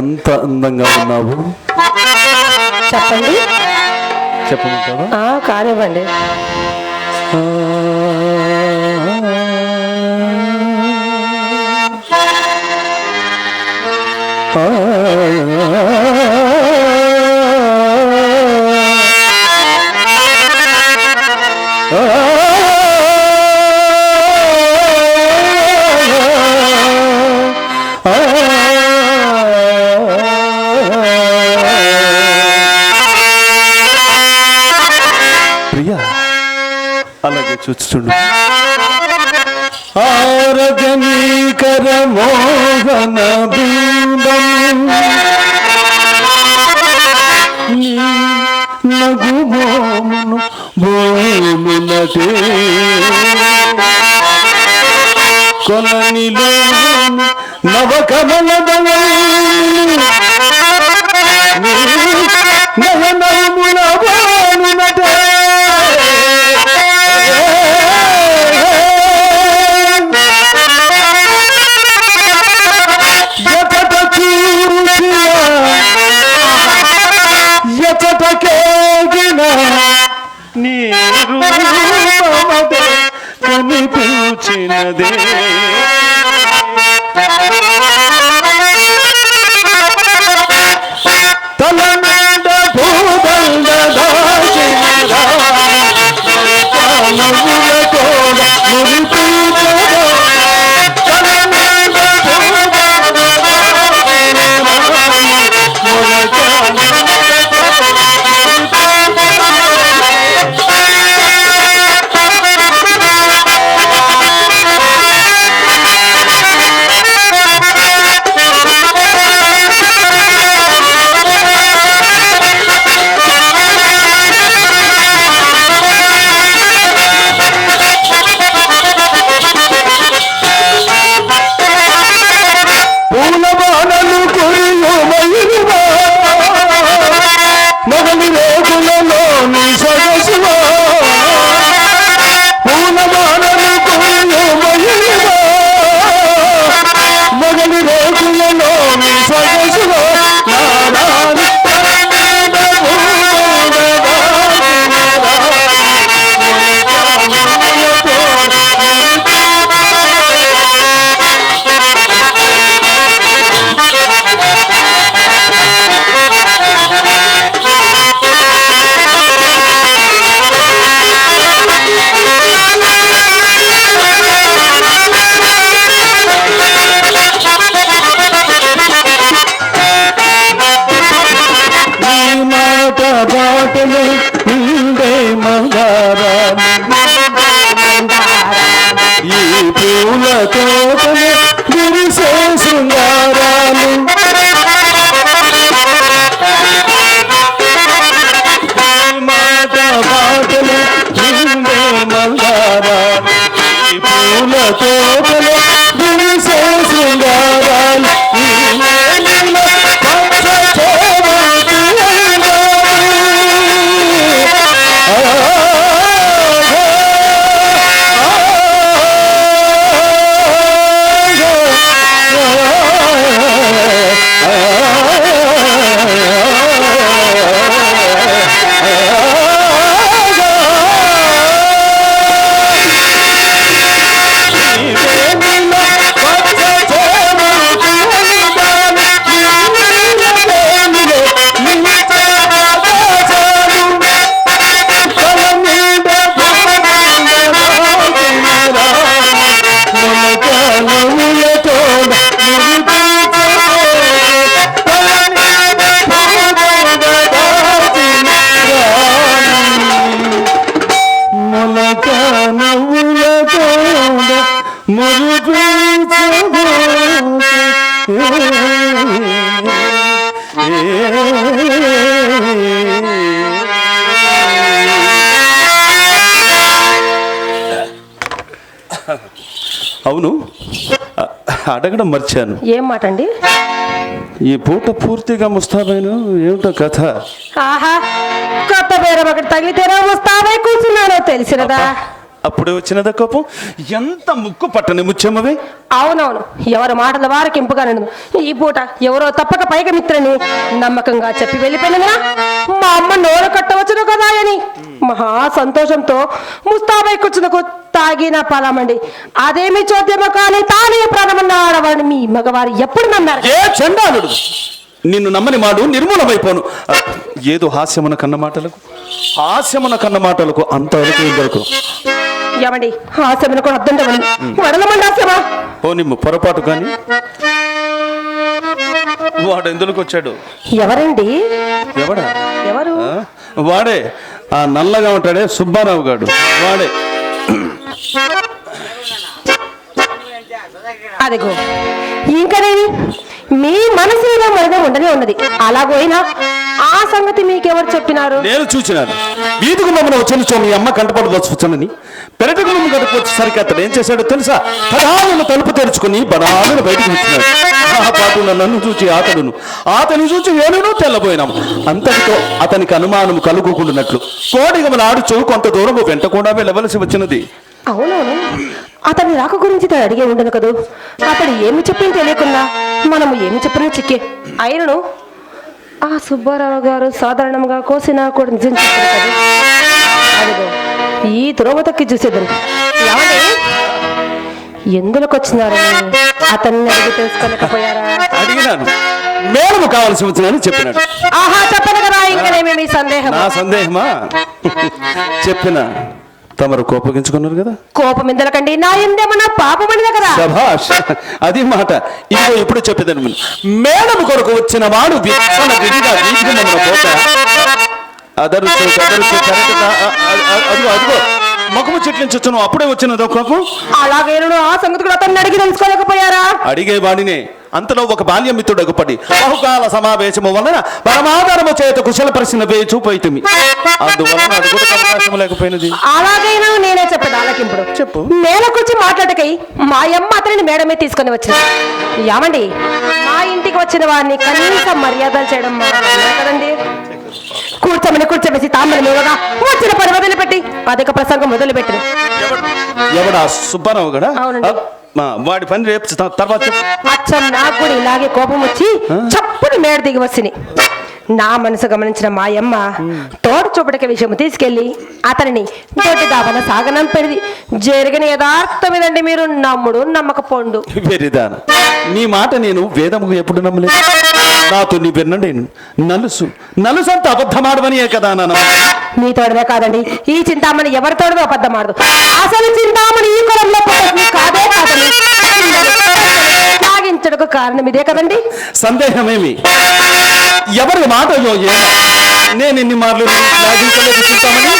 ఎంత అందంగా ఉన్నావు? చెప్పండి. చెప్పమంటావా? కానివ్వండి. చూచుచుండు ఆరజనీకర మోహన బృందం. నీ నగుమోమును భూమునటే కొలనిలో నవకమల దళ బానునటే నీ రూపమదే కనిపించినదే అవును. అడగడం మర్చాను. ఏం మాట అండి ఈ పూట పూర్తిగా ముస్తాబైన ఏమిటో కథ? ఆహా కొత్త బేరం ఒకటి తగిలితేనే ముస్తాబై కూర్చున్నానో తెలిసినదా? అప్పుడే వచ్చినదా కోపం? ఎంత ముక్కు పట్టని ముత్యమ్మవే అవునవును ఎవరి మాటల వారికి ఇంపుగా నన్ను. ఈ పూట ఎవరో తప్పక పైక మిత్రని నమ్మకంగా చెప్పి వెళ్ళిపోయినందున మా అమ్మ నోరు కట్టవచ్చును కదా అని మహా సంతోషంతో ముస్తాబై కూర్చున్నకు తాగిన పలమండి. అదేమి చోద్యమో కానీ తానే ప్రాణమన్న ఆడవాడిని మీ మగవారు ఎప్పుడు నమ్మారు? ఏ చండాలుడు? నిన్ను నమ్మని మాడు నిర్మూలమైపోను. ఏదో హాస్యమున కన్న మాటలకు? హాస్యమున కన్న మాటలకు అంత వరకు ఇందరకు ఏమండి? కూడా అర్థం వడలమండి హాస్యమా పోనిమ్ము పొరపాటు కానీ. వాడు ఎందులోకి వచ్చాడు? ఎవరండి? ఎవడా? ఎవరు? వాడే. ఆ నల్లగా ఉంటాడే సుబ్బారావు గాడు. వాడే. అదిగో. ఇంకనేవి మీ మనసులో మరిగా ఉండనే ఉన్నది. అలాగోయినా ఆ సంగతి మీకెవరు చెప్పినారు? నేను చూచినాను. వీధికి మమ్మల్ని వచ్చిన మీ అమ్మ కంటపడి వచ్చునని పెరటకు మమ్మ గడిపి వచ్చేసరికి అతడు ఏం చేశాడో తెలుసా? పదాలను తలుపు తెరుచుకుని బడాలను బయటకు వచ్చినాడు. ఆ పాటు నన్ను చూచి అతడును అతని చూచి వేణును తెల్లబోయినాము అంతటితో అతనికి అనుమానం కలుగుకుంటున్నట్లు కోడిగమల ఆడుచు కొంత దూరము వెంటకుండా వెళ్ళవలసి వచ్చినది. అవునవును. అతని రాక గురించి తను అడిగే ఉండను కదూ? అతడు ఏమి చెప్పింది తెలియకుండా మనము ఏమి చెప్పినా చిక్కే. అయినను? ఆ సుబ్బారావు గారు సాధారణంగా కోసినా కూడా నిజం చెప్పారు కదా? అదిగో ఈ తురవతక్కి చూసేద్దరు ఏమండి? ఎందులోకి వచ్చినారని అతన్ని అడిగి తెలుసుకోలేకపోయారా? అడిగినాను. మేడము కావలసి వచ్చినని చెప్పినాడు. ఆహా చెప్పదు కదా మీ సందేహం నా సందేహమా? చెప్పిన. తమరు కోపగించుకున్నారు కదా? కోపం ఎందులకండి నా ఎందేమన్నా పాపమనిదే కదా శభాష్ అది మాట. ఇదిగో ఇప్పుడు చెప్పేదాన్ని. మేడం కొరకు వచ్చిన వాడు అదరు అదిగో అదిగో. అప్పుడే వచ్చినదో కోపం అలాగేను ఆ సంగతి కూడా అతన్ని అడిగి తెలుసుకోలేకపోయారా? అడిగే వాడినే. అంతలో ఒక బాల్యమిత్రుడు పడి బహుకాల సమావేశము వలన పరమాధారము చేత కుశల ప్రశ్న వేయి చూపైతుమి. అందువలన అవకాశం లేకపోయినది. అలాగైనా నేనే చెప్పేది ఆలకింపుడు. చెప్పు. మేలకొచ్చి మాట్లాడకై మా అమ్మ అతనిని మేడమే తీసుకొని వచ్చింది. ఏమండి మా ఇంటికి వచ్చిన వారిని కనీస మర్యాదలు చేయడం కదండి. కూర్చోమని కూర్చోబెసి తామని మీరుగా వచ్చిన పని వదిలిపెట్టి అధిక ప్రసంగం మొదలుపెట్టిన ఎవడా? సుబ్బారావు గడా? వాడి పని రేపు తర్వాత. అచ్చం నాకు కూడా ఇలాగే కోపం వచ్చి చప్పుని మేడ దిగి వచ్చింది నా మనసు గమనించిన మా అమ్మ తోట చూపటిక విషయం తీసుకెళ్ళి అతనిని దొడ్డి దాబన సాగనంపెడిది జరిగిన యథార్థం ఇదండి మీరు నమ్ముడు నమ్మకపోండు. వెరిదాన. నీ మాట నేను వేదముకు ఎప్పుడు నమ్మలేదు. నాతో నీ విన్నండి నలుసు. నలుసు అంత అబద్ధమాడవని కదా నాన్న మీ తోడమే కాదండి. ఈ చింతామణి ఎవరి తోడమే అబద్ధమాడదు. అసలు చింతామణి ఈ కులంలో కాదే కాదండి. సాగించడకు కారణం ఇదే కదండి. సందేహమేమి? ఎవరి మాటయో ఏమో నేను ఎన్ని మార్లు నిన్ను శ్లాఘించలేదు చింతామణి.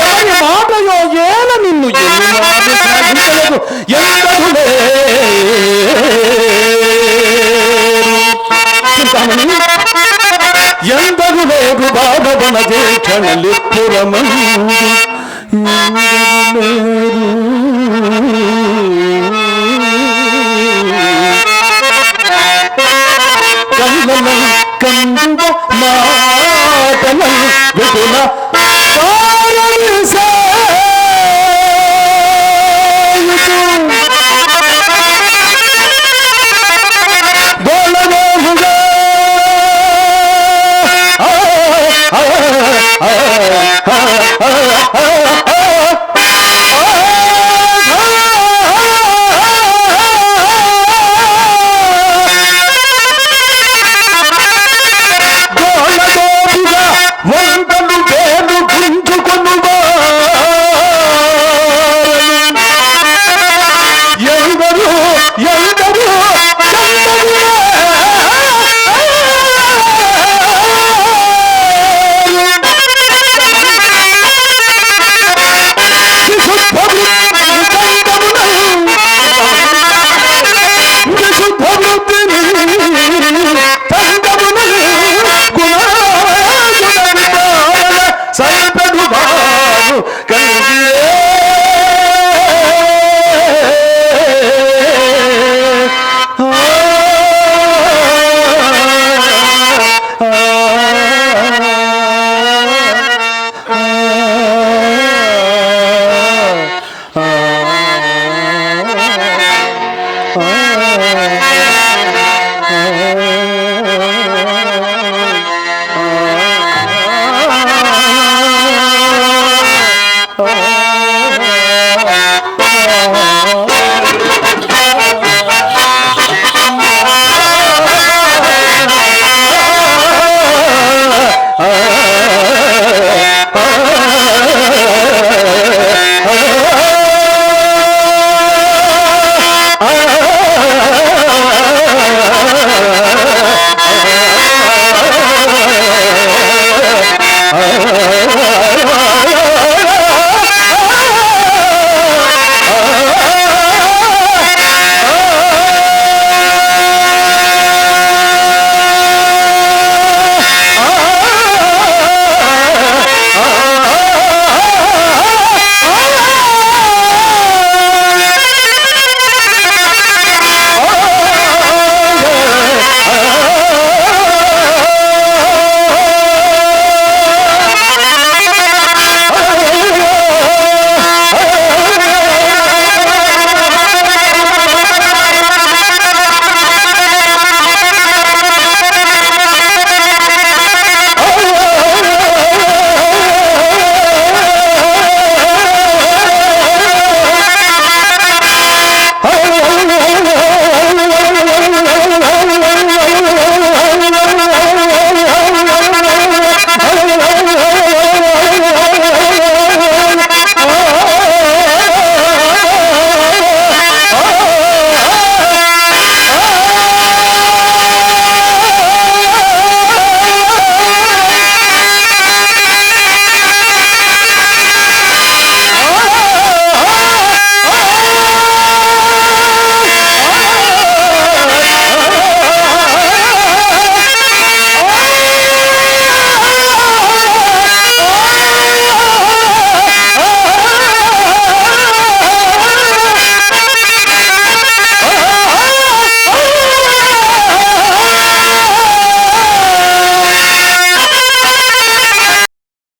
ఎవరి మాటయో ఏల నిన్ను? ఎన్ని మార్లు శ్లాఘించలేదు. ఎంతగులే చింతామణి ఎంతగులేదు బాధవన దీక్షణలిప్పురమందు కళ్ళను はいはいはいはいはいはいはいはいはいはいはい ఆ